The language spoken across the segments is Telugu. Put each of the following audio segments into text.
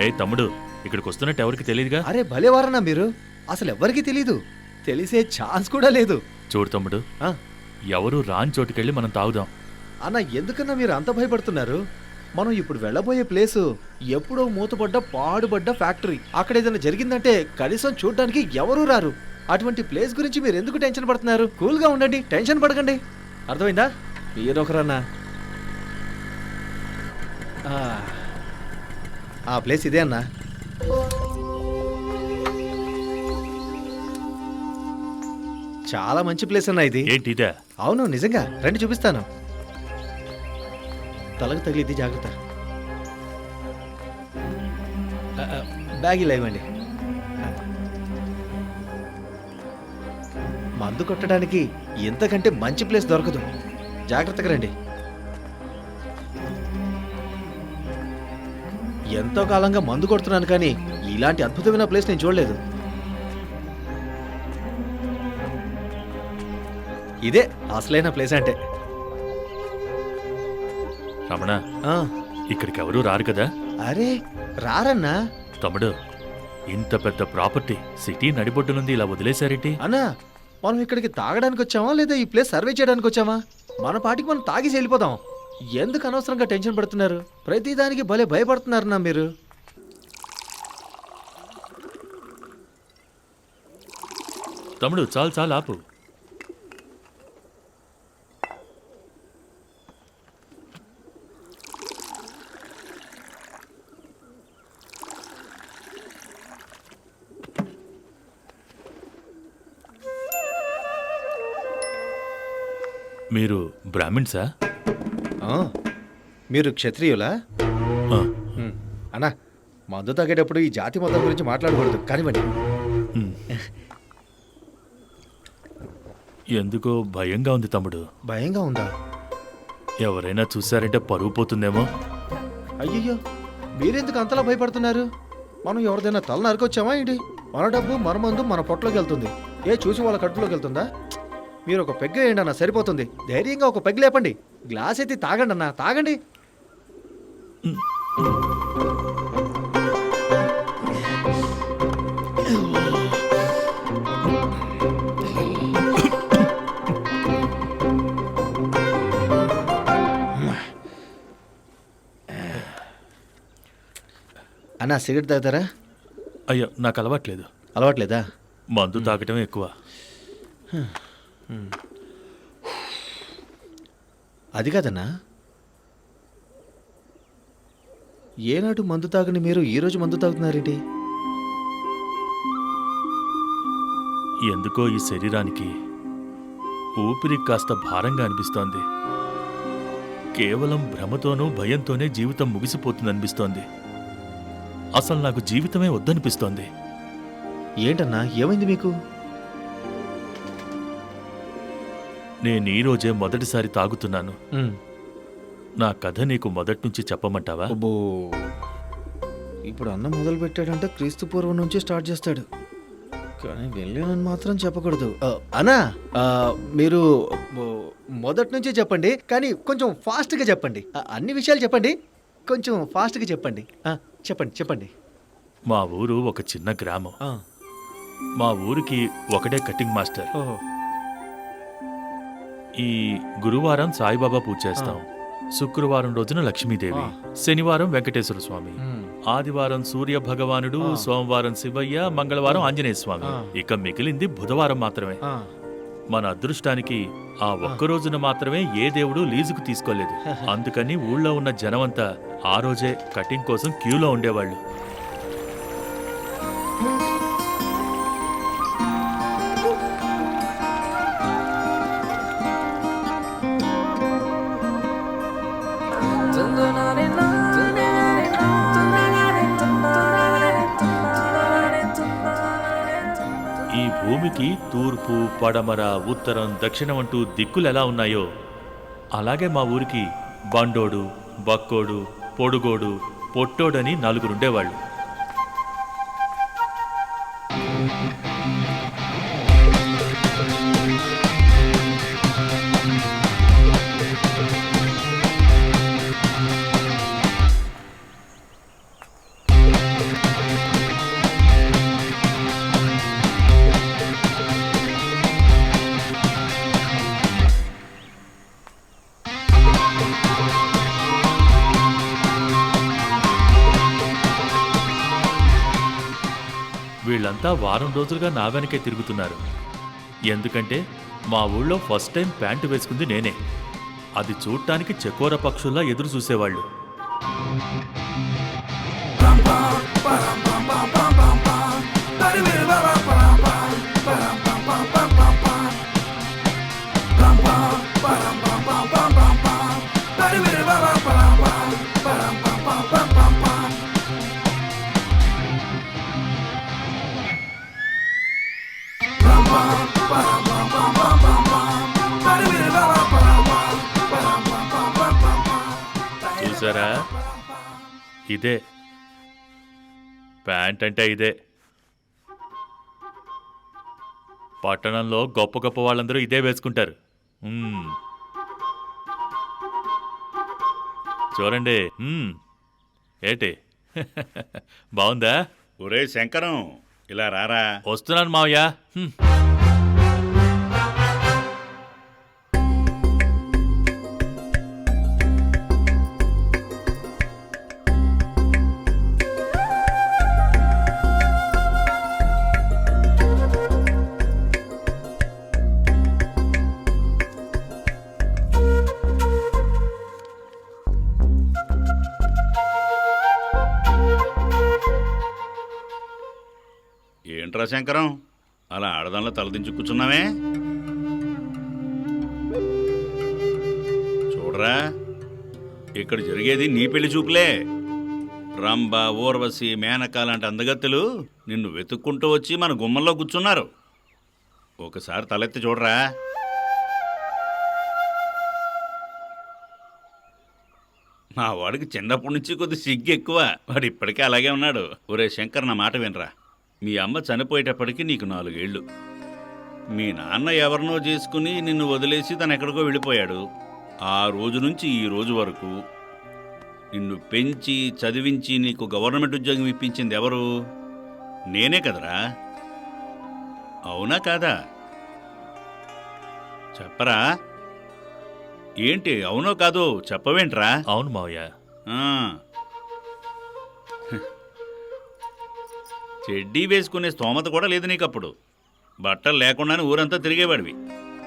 ఏ తమ్ముడు ఇక్కడికి వస్తున్నట్టు ఎవరికి తెలియదుగా? అరే భలేవారన్నా మీరు. అసలు ఎవ్వరికీ తెలీదు. తెలిసే ఛాన్స్ కూడా లేదు. చూడు తమ్ముడు ఆ, ఎవరు రాని చోటుకెళ్ళి మనం తాగుదాం. అన్న ఎందుకన్నా మీరు అంత భయపడుతున్నారు? మనం ఇప్పుడు వెళ్ళబోయే ప్లేసు ఎప్పుడో మూతపడ్డ పాడుపడ్డ ఫ్యాక్టరీ. అక్కడ ఏదైనా జరిగిందంటే కనీసం చూడడానికి ఎవరూ రారు. అటువంటి ప్లేస్ గురించి మీరు ఎందుకు టెన్షన్ పడుతున్నారు? కూల్గా ఉండండి టెన్షన్ పడకండి. అర్థమైందా? మీరు ఒకరన్నా ఆ, ఆ ప్లేస్ ఇదే అన్నా. చాలా మంచి ప్లేస్ అన్న ఇది. ఏంటి ఇదే? అవును నిజంగా. రండి చూపిస్తాను. తలకు తగిలిద్ది జాగ్రత్త. ఆ, ఆ, బ్యాగ్ ఇలా ఇవ్వండి. మందు కొట్టడానికి ఇంతకంటే మంచి ప్లేస్ దొరకదు. జాగ్రత్తగా రండి. ఎంతో కాలంగా మందు కొడుతున్నాను కానీ ఇలాంటి అద్భుతమైన ప్లేస్ నేను చూడలేదు. ఇదే అసలైన ప్లేస్ అంటే. రమణ ఆ, ఇక్కడికి ఎవరు రారు కదా? అరే రారన్నా? తమ్ముడు ఇంత పెద్ద ప్రాపర్టీ సిటీ నడిబొడ్డునుంది ఇలా వదిలేశారేంటి? అన్నా మనం ఇక్కడికి తాగడానికి వచ్చామా లేదా ఈ ప్లేస్ సర్వే చేయడానికి వచ్చామా మన పాటికి మనం తాగేసి వెళ్ళిపోదాం. ఎందుకు అనవసరంగా టెన్షన్ పడుతున్నారు? ప్రతిదానికి భలే భయపడుతున్నారన్నా మీరు. తమ్ముడు చాలు చాలు ఆపు. మీరు బ్రాహ్మిణ్సా? మీరు క్షత్రియులా? అన్నా మందు తాగేటప్పుడు ఈ జాతి మతం గురించి మాట్లాడకూడదు. కానివ్వండి. ఎందుకో భయంగా ఉంది తమ్ముడు. భయంగా ఉందా? ఎవరైనా చూశారంటే పరువు పోతుందేమో? అయ్యయ్యో మీరెందుకు అంతలా భయపడుతున్నారు? మనం ఎవరిదైనా తల నరకొచ్చామా ఏంటి? మన డబ్బు మన మందు మన పొట్టలోకి వెళ్తుంది. ఏ చూసి వాళ్ళ కట్టులోకి వెళ్తుందా? మీరు ఒక పెగ్గ వేయండి అన్న సరిపోతుంది. ధైర్యంగా ఒక పెగ్ లేపండి. గ్లాస్ ఎత్తి తాగండి అన్న తాగండి. అన్న సిగరెట్ తాగుతారా? అయ్యో నాకు అలవాట్లేదు. అలవాట్లేదా? మందు తాగటం ఎక్కువ. అది కాదన్నా. ఏనాడు మందు తాగని మీరు ఈరోజు మందు తాగుతున్నారేంటి? ఎందుకో ఈ శరీరానికి ఊపిరి కాస్త భారంగా అనిపిస్తోంది. కేవలం భ్రమతోనూ భయంతోనే జీవితం ముగిసిపోతుందనిపిస్తోంది. అసలు నాకు జీవితమే వద్దనిపిస్తోంది. ఏంటన్నా ఏమైంది మీకు? నేను ఈ రోజే మొదటిసారి తాగుతున్నాను. నా కథ నీకు మొదటి నుంచి చెప్పమంటావా? అబ్బో. ఇప్పుడు అన్న మొదలు పెట్టాడంటే క్రీస్తు పూర్వం నుంచి స్టార్ట్ చేస్తాడు. కానీ వెళ్ళానని మాత్రం చెప్పకూడదు. ఆ, అన్నా ఆ, మీరు మొ- మొదటి నుంచే చెప్పండి కానీ కొంచెం ఫాస్ట్గా చెప్పండి. ఆ, అన్ని విషయాలు చెప్పండి కొంచెం ఫాస్ట్గా చెప్పండి. ఆ, చెప్పండి చెప్పండి. మా ఊరు ఒక చిన్న గ్రామం. ఆ, మా ఊరికి ఒకటే కటింగ్ మాస్టర్. ఓహో. ఈ గురువారం సాయిబాబా పూజ చేస్తాం. శుక్రవారం రోజున లక్ష్మీదేవి శనివారం వెంకటేశ్వర స్వామి ఆదివారం సూర్య భగవానుడు. సోమవారం శివయ్య మంగళవారం ఆంజనేయ స్వామి. ఇక మిగిలింది బుధవారం మాత్రమే. మన అదృష్టానికి ఆ ఒక్క రోజున మాత్రమే ఏ దేవుడు లీజుకు తీసుకోలేదు. అందుకని ఊళ్ళో ఉన్న జనమంతా ఆ రోజే కటింగ్ కోసం క్యూలో ఉండేవాళ్ళు. భూమికి తూర్పు పడమర ఉత్తరం దక్షిణం అంటూ దిక్కులు ఎలా ఉన్నాయో అలాగే మా ఊరికి బండోడు బక్కోడు పొడుగోడు పొట్టోడని నలుగురుండేవాళ్ళు. వీళ్ళంతా వారం రోజులుగా నా వెనకే తిరుగుతున్నారు. ఎందుకంటే మా ఊళ్ళో ఫస్ట్ టైం ప్యాంటు వేసుకుంది నేనే. అది చూడటానికి చకోర పక్షుల్లా ఎదురు చూసేవాళ్ళు. ఇదే. ప్యాంట్ అంటే ఇదే. పట్టణంలో గొప్ప గొప్ప వాళ్ళందరూ ఇదే వేసుకుంటారు. చూడండి. ఏంటి? బాగుందా? ఒరే శంకరం ఇలా రారా? వస్తున్నాను మావయ్య. ఏంట్రా శంకరం? అలా ఆడదానిలో తలదించి కూర్చున్నామే చూడరా ఇక్కడ జరిగేది నీ పెళ్ళి చూపులే. రంభ ఊర్వశి మేనక లాంటి అందగత్తెలు నిన్ను వెతుక్కుంటూ వచ్చి మన గుమ్మంలో కూర్చున్నారు. ఒకసారి తలెత్తి చూడరా. మా వాడికి చిన్నప్పటి నుంచి కొద్ది సిగ్గు ఎక్కువ. వాడు ఇప్పటికే అలాగే ఉన్నాడు. ఒరే శంకర్ నా మాట వినరా. మీ అమ్మ చనిపోయేటప్పటికి నీకు నాలుగేళ్ళు. మీ నాన్న ఎవరినో చేసుకుని నిన్ను వదిలేసి తను ఎక్కడికో వెళ్ళిపోయాడు. ఆ రోజు నుంచి ఈ రోజు వరకు నిన్ను పెంచి చదివించి నీకు గవర్నమెంట్ ఉద్యోగం ఇప్పించింది ఎవరు? నేనే కదరా? అవునా కాదా? చెప్పరా? ఏంటి అవునో కాదో చెప్పవేంట్రా? అవును మావయ్య. చెడ్డీ వేసుకునే స్తోమత కూడా లేదు నీకు అప్పుడు బట్టలు లేకుండానే ఊరంతా తిరిగేవాడివి.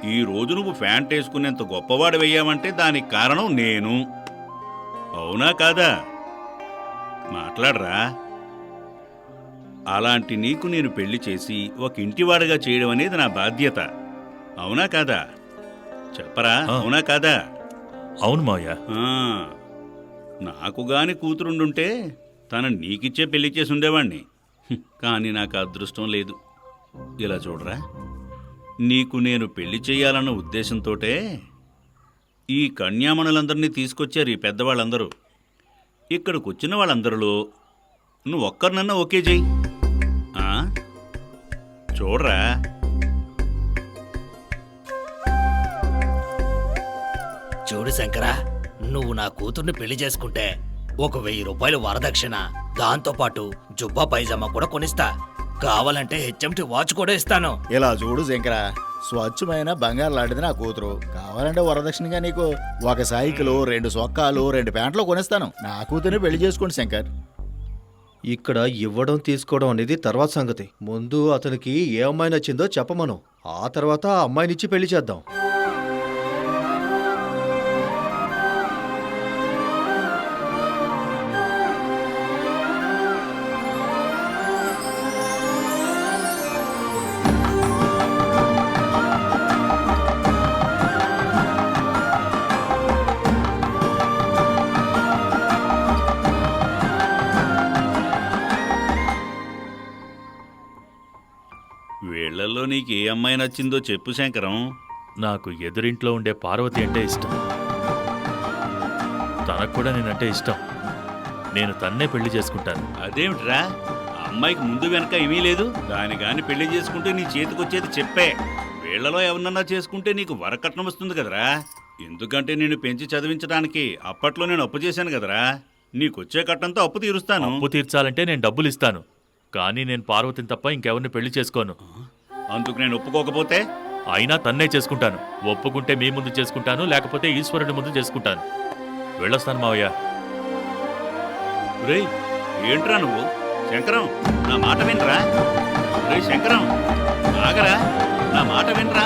ఈ రోజు నువ్వు ప్యాంట్ వేసుకునేంత గొప్పవాడు వెయ్యామంటే దానికి కారణం నేను. అవునా కాదా? మాట్లాడరా? అలాంటి నీకు నేను పెళ్ళి చేసి ఒక ఇంటివాడిగా చేయడం అనేది నా బాధ్యత. అవునా కాదా? చెప్పరా. అవునా కాదా? అవును ఆ, నాకు గాని కూతురుండుంటే తన నీకిచ్చే పెళ్ళి చేసి ఉండేవాణ్ణి. కానీ నాకు అదృష్టం లేదు. ఇలా చూడరా? నీకు నేను పెళ్ళి చేయాలన్న ఉద్దేశంతోటే ఈ కన్యామణులందరినీ తీసుకొచ్చారు ఈ పెద్దవాళ్ళందరూ. ఇక్కడికి వచ్చిన వాళ్ళందరిలో నువ్వు ఒక్కరినన్నా ఓకే చెయ్యి చూడరా? చూడు శంకరా నువ్వు నా కూతుర్ని పెళ్ళి చేసుకుంటే ఒక వెయ్యి రూపాయలు వరదక్షిణ. దాంతో పాటు జుబ్బా పైజామా కూడా కొనిస్తా. కావాలంటే హెచ్ఎంటి వాచ్ కూడా ఇస్తాను. ఇలా చూడు శంకర స్వచ్ఛమైన బంగారు లాంటిది నా కూతురు. కావాలంటే వరదక్షిణగా నీకు ఒక సైకిల్ రెండు సొక్కాలు రెండు ప్యాంట్లు కొనిస్తాను. నా కూతుర్ని పెళ్ళి చేసుకోండి శంకర్. ఇక్కడ ఇవ్వడం తీసుకోవడం అనేది తర్వాత సంగతి. ముందు అతనికి ఏ అమ్మాయి నచ్చిందో చెప్పమను. ఆ తర్వాత ఆ అమ్మాయినిచ్చి పెళ్ళి చేద్దాం. వీళ్ళల్లో నీకు ఏ అమ్మాయి నచ్చిందో చెప్పు శంకరం. నాకు ఎదురింట్లో ఉండే పార్వతి అంటే ఇష్టం. తనకు కూడా నేనంటే ఇష్టం. నేను తన్నే పెళ్ళి చేసుకుంటాను. అదేమిట్రా? ఆ అమ్మాయికి ముందు వెనక ఏమీ లేదు. దాని గాని పెళ్ళి చేసుకుంటే నీ చేతికొచ్చేది చెప్పే. వీళ్ళలో ఎవరినన్నా చేసుకుంటే నీకు వరకట్నం వస్తుంది కదరా? ఎందుకంటే నేను పెంచి చదివించడానికి అప్పట్లో నేను అప్పు చేశాను కదరా? నీకొచ్చే కట్టంతో అప్పు తీరుస్తాను. అప్పు తీర్చాలంటే నేను డబ్బులు ఇస్తాను. కానీ నేను పార్వతిని తప్ప ఇంకెవరిని పెళ్ళి చేసుకోను. అందుకు నేను ఒప్పుకోకపోతే? అయినా తన్నే చేసుకుంటాను. ఒప్పుకుంటే మీ ముందు చేసుకుంటాను లేకపోతే ఈశ్వరుడి ముందు చేసుకుంటాను. వెళ్ళొస్తాను మావయ్య. రేయ్ ఏంట్రా నువ్వు? శంకరం నా మాట వినరా? రే శంకరం ఆగరా? నా మాట వినరా?